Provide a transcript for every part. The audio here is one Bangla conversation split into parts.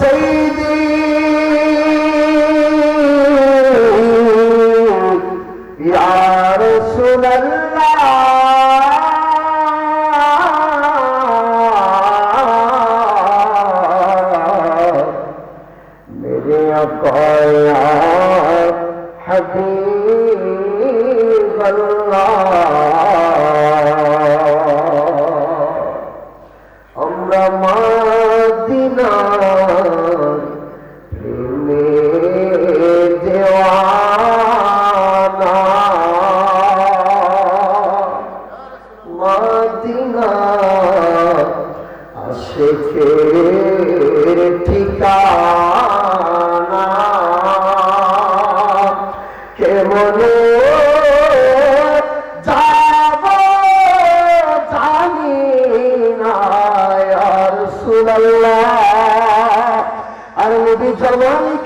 سیدی یا رسول اللہ حبیب اللہ.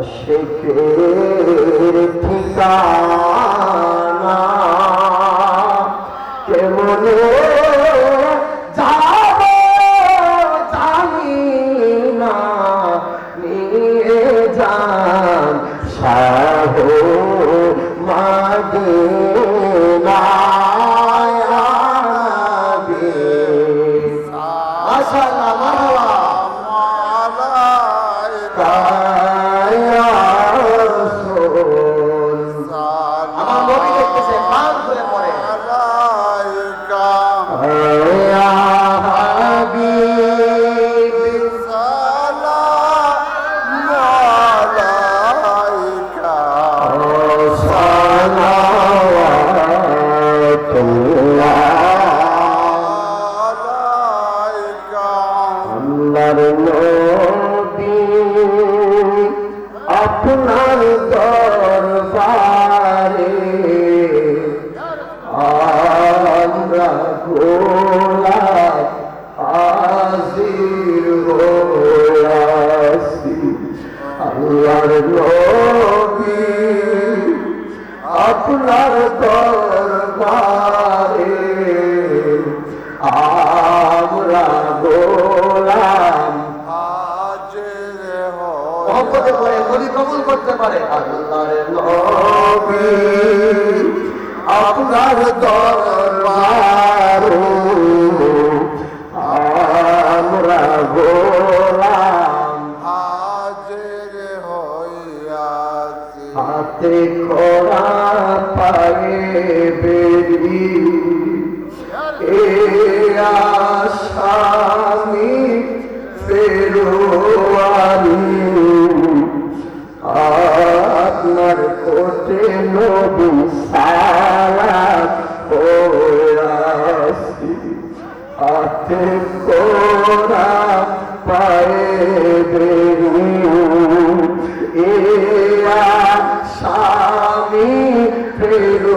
আশেকের ঠিকানা। কেমন যাব না নিয়ে যান মহব্বতে পড়ে নবী কবুল করতে পারে। আপনার দরবার আমরা গোলাম। হাতে করা পায়ে বেরি এ আসামি কোটে নবী সালাম ও রাসি আতে কোরা পায়ে বেরি এ আসামি ফেরোয়ারি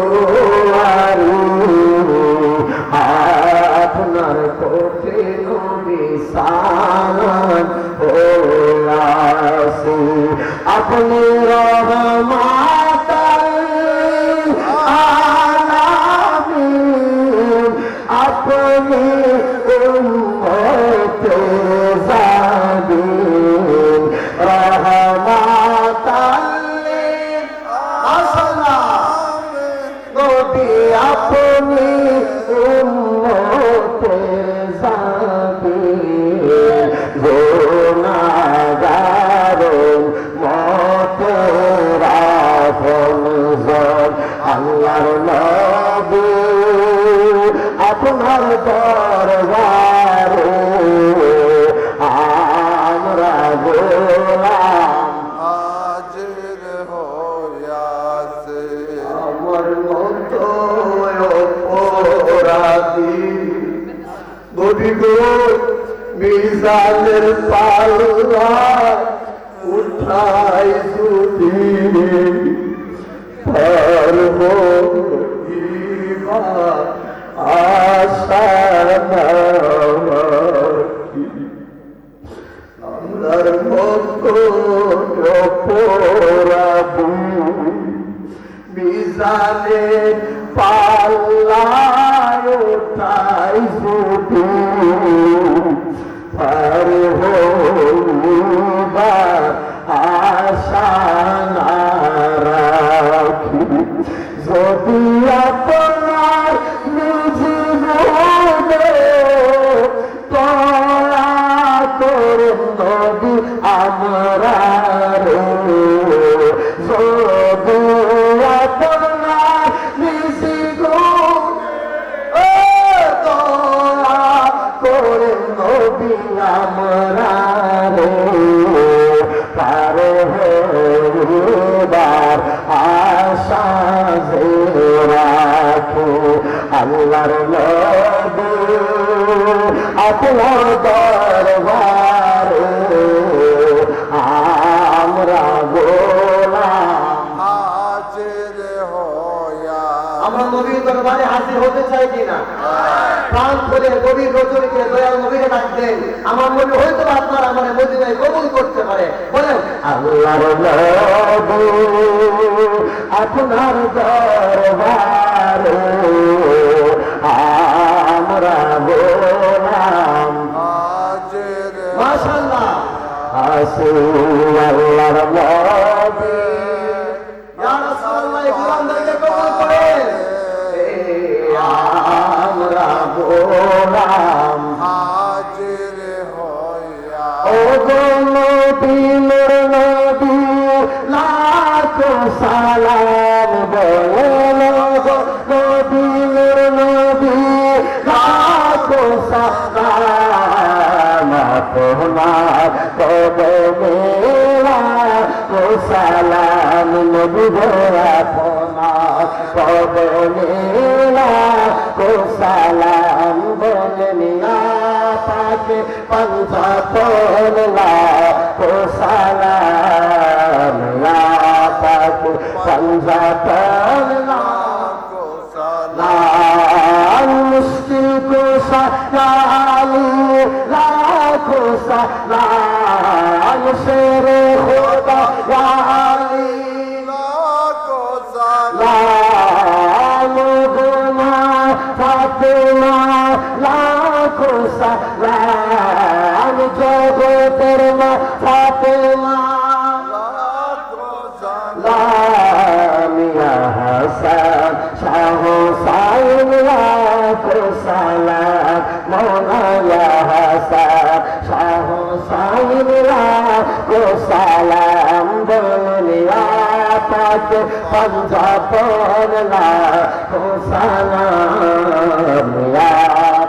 গো মিজানের পাল্লা উঠাই যদি পারব আপনার দরবারে আমরা আমরা নবীর দরবারে হাজির হতে চাই কিনা? প্রাণ করে নবীর রচনীকে দয়াল নবীকে ডাকতেন আমার নবী হয়তো আপনার আমার মদিনায় কবুল করতে পারে। বলেন আল্লাহর নবী আপনার দরবারে। আসি আল্লাহর নবী ইয়া রাসূলুল্লাহ এই গোলামদেরকে কবুল করেন। আমরা গোলাম। হাজির হইয়া। ও গো নবী মোর নবী লাখো সালাম বলেন গো নবী মোর নবী লাখো সালাম আপনার কদমে লাখো সালাম নবী গো আপনার কদমে লাখো সালাম বলেন পাকে পঞ্চাতন লাখো সালাম পাকে পঞ্চাতন মানুষের পাক পঞ্জাতন লাখো সালাম ইয়া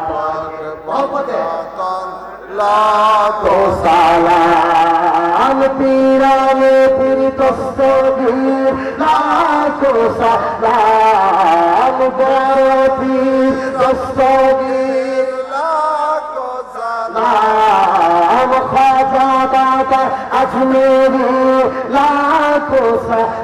পাক লাখো লাখো সালাম পীরানে পীর তস্তগীর লাখো সালাম বড় পীর তস্তগীর লাখো সালাম খাজা দাদা আজমেরি। লাখো সালাম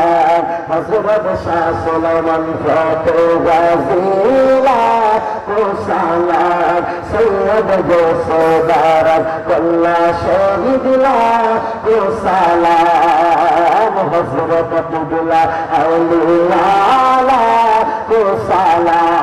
হজরত শাহ সুলাইমান ফতে গাজিলা ও সালাম সৈয়দ গোসদার কল্লা শহীদলা ও সালাম হজরত আব্দুল্লাহ আউলিয়া ও সালাম